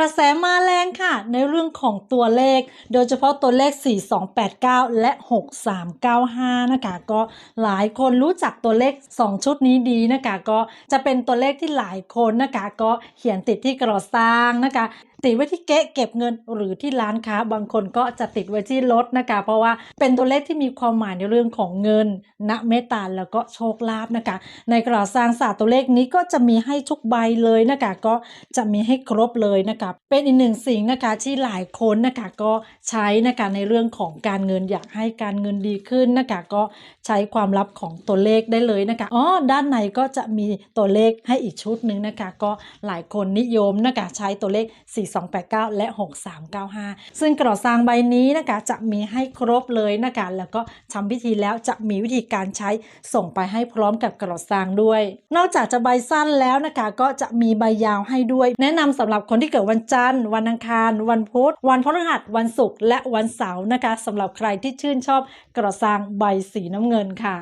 กระแสมาแรงค่ะ ในเรื่องของตัวเลข โดยเฉพาะตัวเลข 4289 และ 6395 นะคะก็หลายคนรู้จักตัวเลข 2 ชุดนี้ดีนะคะก็จะเป็นตัวเลขที่หลายคนนะคะก็เขียนติดที่กระสร้างนะคะติดไว้ที่เก๊ะเก็บเงินหรือที่ร้านค้าบางคนก็จะติดไว้ที่รถนะคะ เพราะว่าเป็นตัวเลขที่มีความหมายในเรื่องของเงินณเมตตาแล้วก็โชคลาภนะคะ ในกระสร้างศาสตร์ตัวเลขนี้ก็จะมีให้ทุกใบเลยนะคะ ก็จะมีให้ครบเลยนะคะเป็นอีกหนึ่งสิ่งนะคะที่หลายคนนะคะก็ใช้นะคะในเรื่องของการเงินอยากให้การเงินดีขึ้นนะคะก็ใช้ความลับของตัวเลขได้เลยนะคะอ๋อด้านในก็จะมีตัวเลขให้อีกชุดหนึ่งนะคะก็หลายคนนิยมนะคะใช้ตัวเลข 4289 และ 6395 ซึ่งกระสร้างใบนี้นะคะจะมีให้ครบเลยนะคะแล้วก็ทำพิธีแล้วจะมีวิธีการใช้ส่งไปให้พร้อมกับกระสร้างด้วย นอกจากจะใบสั้นแล้วนะคะก็จะมีใบยาวให้ด้วย แนะนำสำหรับคนที่เกิดวันันจันทร์ วันอังคาร วันพุธ วันพฤหัส วันศุกร์และวันเสาร์นะคะสำหรับใครที่ชื่นชอบกระสร้างใบสีน้ำเงินค่ะ